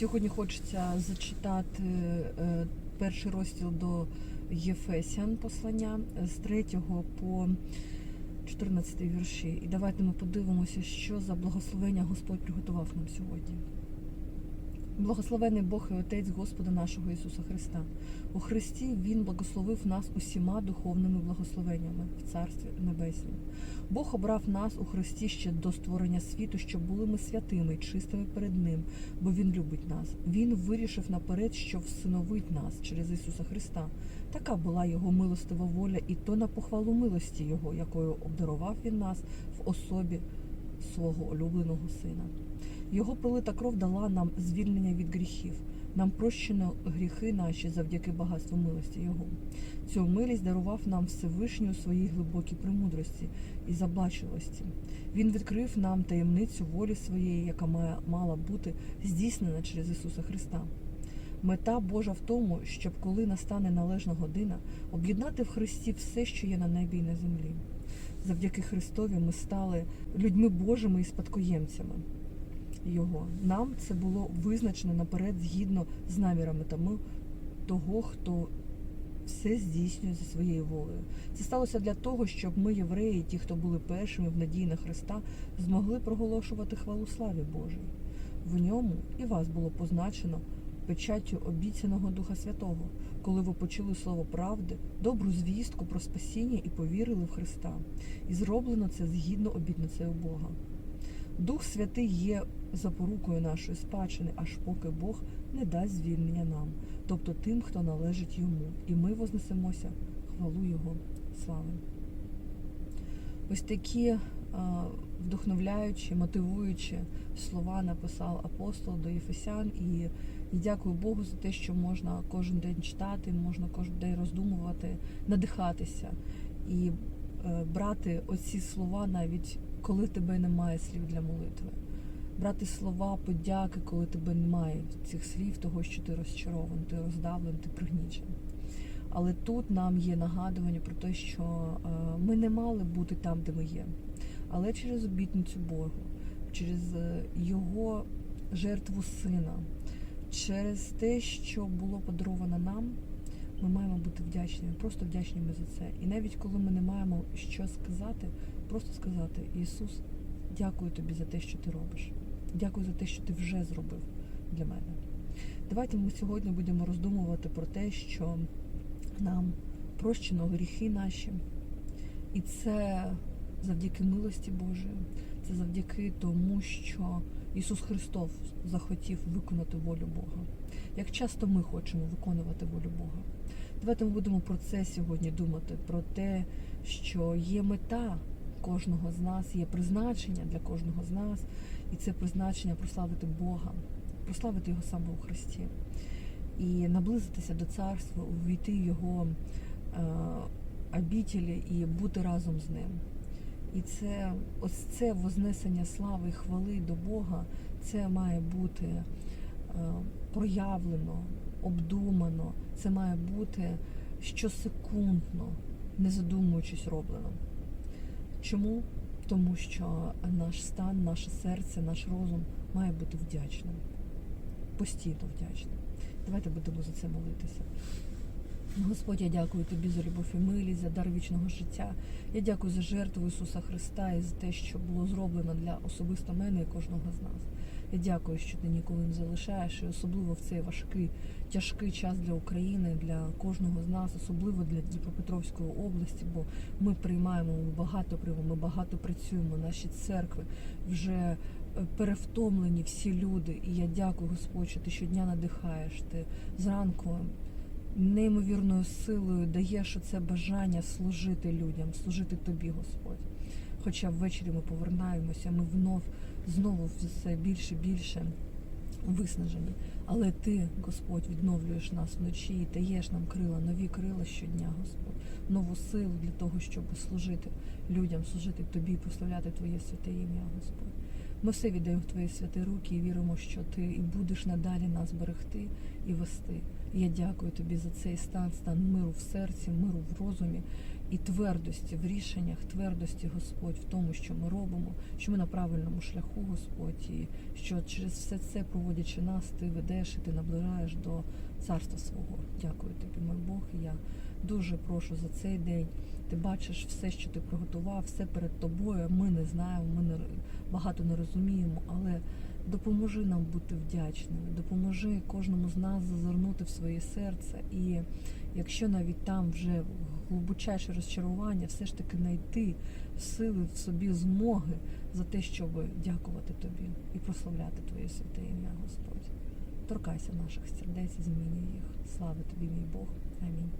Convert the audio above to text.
Сьогодні хочеться зачитати е, перший розділ до Єфесян послання з 3 по 14 вірші. І давайте ми подивимося, що за благословення Господь приготував нам сьогодні. Благословений Бог і Отець Господа нашого Ісуса Христа. У Христі Він благословив нас усіма духовними благословеннями в Царстві Небесному. Бог обрав нас у Христі ще до створення світу, щоб були ми святими чистими перед Ним, бо Він любить нас. Він вирішив наперед, що всиновить нас через Ісуса Христа. Така була Його милостива воля, і то на похвалу милості Його, якою обдарував Він нас в особі свого улюбленого Сина. Його пролита кров дала нам звільнення від гріхів. Нам прощено гріхи наші завдяки багатству милості Його. Цю милість дарував нам Всевишній у своїй глибокій премудрості і забачливості. Він відкрив нам таємницю волі своєї, яка має мала бути здійснена через Ісуса Христа. Мета Божа в тому, щоб коли настане належна година, об'єднати в Христі все, що є на небі і на землі. Завдяки Христові ми стали людьми Божими і спадкоємцями. Його. Нам це було визначено наперед згідно з намірами тому того, хто все здійснює за своєю волею. Це сталося для того, щоб ми, євреї, ті, хто були першими в надії на Христа, змогли проголошувати хвалу славі Божій. В ньому і вас було позначено печаттю обіцяного Духа Святого, коли ви почули слово правди, добру звістку про спасіння і повірили в Христа. І зроблено це згідно обітницею Бога. Дух Святий є запорукою нашої спадщини, аж поки Бог не дасть звільнення нам, тобто тим, хто належить йому, і ми вознесемося хвалу Його слави. Ось такі вдохновляючі, мотивуючі слова написав апостол до Єфесян, і, і дякую Богу за те, що можна кожен день читати, можна кожен день роздумувати, надихатися і е, брати оці слова навіть коли тебе немає слів для молитви. Брати слова подяки, коли тебе немає цих слів, того, що ти розчарований, ти роздавлений, ти пригнічений. Але тут нам є нагадування про те, що е, ми не мали бути там, де ми є. Але через обітницю Богу, через е, Його жертву сина, через те, що було подаровано нам, ми маємо бути вдячними, просто вдячними за це. І навіть коли ми не маємо що сказати, просто сказати: Ісус, дякую тобі за те, що ти робиш. Дякую за те, що ти вже зробив для мене. Давайте ми сьогодні будемо роздумувати про те, що нам прощено гріхи наші. І це завдяки милості Божої, це завдяки тому, що Ісус Христос захотів виконати волю Бога. Як часто ми хочемо виконувати волю Бога? Давайте ми будемо про це сьогодні думати, про те, що є мета кожного з нас, є призначення для кожного з нас, і це призначення прославити Бога, прославити Його саме у Христі і наблизитися до царства, увійти в Його е, обітелі і бути разом з ним. І це ось це вознесення слави і хвали до Бога, це має бути е, проявлено, обдумано, це має бути щосекундно, не задумуючись роблено. Чому? Тому що наш стан, наше серце, наш розум має бути вдячним, постійно вдячним. Давайте будемо за це молитися. Господь, я дякую тобі за любов і милість, за дар вічного життя. Я дякую за жертву Ісуса Христа і за те, що було зроблено для особисто мене і кожного з нас. Я дякую, що ти ніколи не залишаєш, і особливо в цей важкий, тяжкий час для України, для кожного з нас, особливо для Дніпропетровської області, бо ми приймаємо багато приймаємо, ми багато працюємо. Наші церкви вже е, перевтомлені всі люди. І я дякую, Господь, що ти щодня надихаєш. Ти зранку неймовірною силою даєш оце бажання служити людям, служити тобі, Господь. Хоча ввечері ми повернаємося, ми внов знову все більше і більше виснажені. Але ти, Господь, відновлюєш нас вночі і даєш нам крила, нові крила щодня, Господь, нову силу для того, щоб служити людям, служити тобі, прославляти Твоє святе ім'я, Господь. Ми все віддаємо в Твої святі руки і віримо, що ти і будеш надалі нас берегти і вести. Я дякую тобі за цей стан, стан миру в серці, миру в розумі. і твердості в рішеннях, твердості, Господь, в тому, що ми робимо, що ми на правильному шляху, Господь, і що через все це, проводячи нас, ти ведеш і ти наближаєш до царства свого. Дякую тобі, мой Бог. Я дуже прошу за цей день. Ти бачиш все, що ти приготував, все перед тобою. Ми не знаємо, ми не багато не розуміємо, але допоможи нам бути вдячними, допоможи кожному з нас зазирнути в своє серце. І якщо навіть там вже глибочайше розчарування, все ж таки знайти сили в собі змоги за те, щоб дякувати тобі і прославляти Твоє святе ім'я, Господь. Торкайся наших сердець змінюй їх. Слава тобі, мій Бог. Амінь.